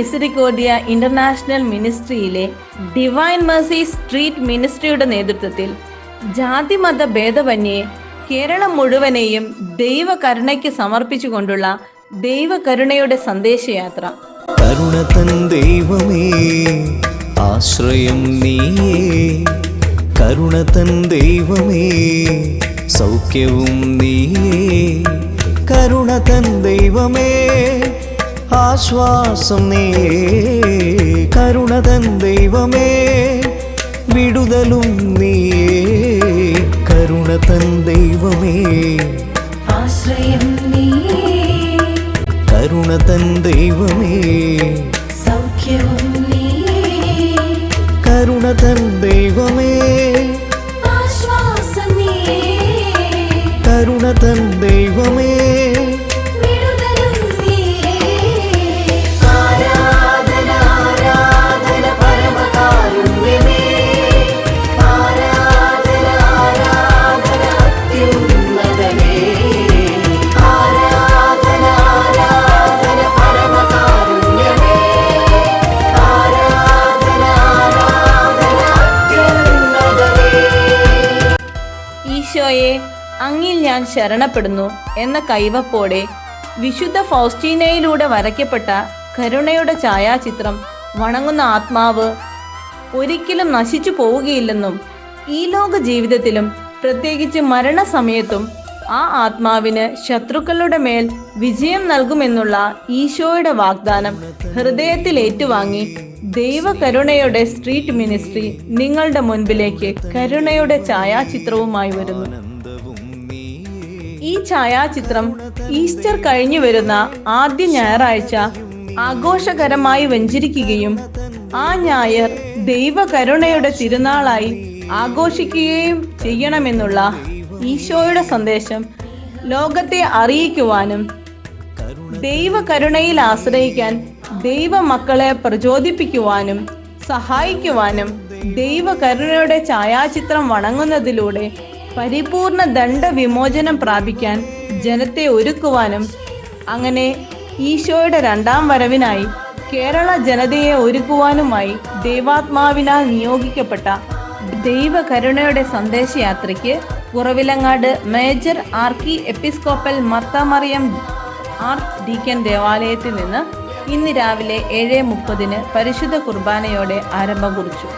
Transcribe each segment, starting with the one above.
ഡിവിന international മിനിസ്ട്രിയിലെ divine mercy street മിനിസ്ട്രിയുടെ നേതൃത്വത്തിൽ ജാതിമത ഭേദമന്യേ കേരളം മുഴുവനെയും ദൈവകരുണയ്ക്ക് സമർപ്പിച്ചുകൊണ്ടുള്ള ദൈവകരുണയുടെ സന്ദേശയാത്ര. ദൈവമേ ആശ്രയം നീയേ. കരുണ തൻ ദൈവമേ സൗഖ്യവും നീയേ. കരുണ തൻ ദൈവമേ ആശ്വാസം നീ കരുണതൻ ദൈവമേ വിടുതലും നീ കരുണതൻ ദൈവമേ. ആശ്രയം നീ കരുണതൻ ദൈവമേ. സൗഖ്യവും നീ കരുണതൻ ദൈവമേ. കരുണതൻ കരുണ ദൈവമേ. ഈശോയെ അങ്ങിൽ ഞാൻ ശരണപ്പെടുന്നു എന്ന കൈവപ്പോടെ വിശുദ്ധ ഫൗസ്റ്റീനയിലൂടെ വരയ്ക്കപ്പെട്ട കരുണയുടെ ഛായാചിത്രം വണങ്ങുന്ന ആത്മാവ് ഒരിക്കലും നശിച്ചു പോവുകയില്ലെന്നും ഈ ലോക ജീവിതത്തിലും പ്രത്യേകിച്ച് മരണസമയത്തും ആ ആത്മാവിന് ശത്രുക്കളുടെ മേൽ വിജയം നൽകുമെന്നുള്ള ഈശോയുടെ വാഗ്ദാനം ഹൃദയത്തിൽ ഏറ്റുവാങ്ങി ദൈവകരുണയുടെ സ്ട്രീറ്റ് മിനിസ്ട്രി നിങ്ങളുടെ മുൻപിലേക്ക് കരുണയുടെ ഛായാചിത്രവുമായി വരുന്നു. ഈ ഛായാചിത്രം ഈസ്റ്റർ കഴിഞ്ഞു വരുന്ന ആദ്യ ഞായറാഴ്ച ആഘോഷകരമായി വഞ്ചരിക്കുകയും ആ ഞായർ ദൈവകരുണയുടെ തിരുനാളായി ആഘോഷിക്കുകയും ചെയ്യണമെന്നുള്ള ഈശോയുടെ സന്ദേശം ലോകത്തെ അറിയിക്കുവാനും ദൈവകരുണയിൽ ആശ്രയിക്കാൻ ദൈവമക്കളെ പ്രചോദിപ്പിക്കുവാനും സഹായിക്കുവാനും ദൈവ കരുണയുടെ ഛായാചിത്രം വണങ്ങുന്നതിലൂടെ പരിപൂർണ ദണ്ഡ വിമോചനം പ്രാപിക്കാൻ ജനത്തെ ഒരുക്കുവാനും അങ്ങനെ ഈശോയുടെ രണ്ടാം വരവിനായി കേരള ജനതയെ ഒരുക്കുവാനുമായി ദൈവാത്മാവിനാൽ നിയോഗിക്കപ്പെട്ട ദൈവകരുണയുടെ സന്ദേശയാത്രയ്ക്ക് Kuravilangad major archiepiscopal Marthamariam archdeacon ദേവാലയത്തിൽ നിന്ന് ഇന്ന് രാവിലെ ഏഴ് മുപ്പതിന് പരിശുദ്ധ കുർബാനയോടെ ആരംഭം കുറിച്ചു.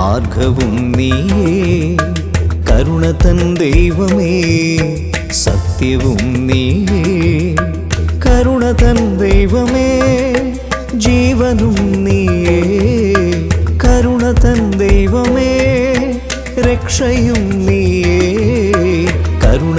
മാർഗവും നീയേ കരുണ തൻ ദൈവമേ സത്യവും നീയേ കരുണ തൻ ദൈവമേ ജീവനും നീയേ കരുണ തൻ ദൈവമേ രക്ഷയും നീയേ കരുണ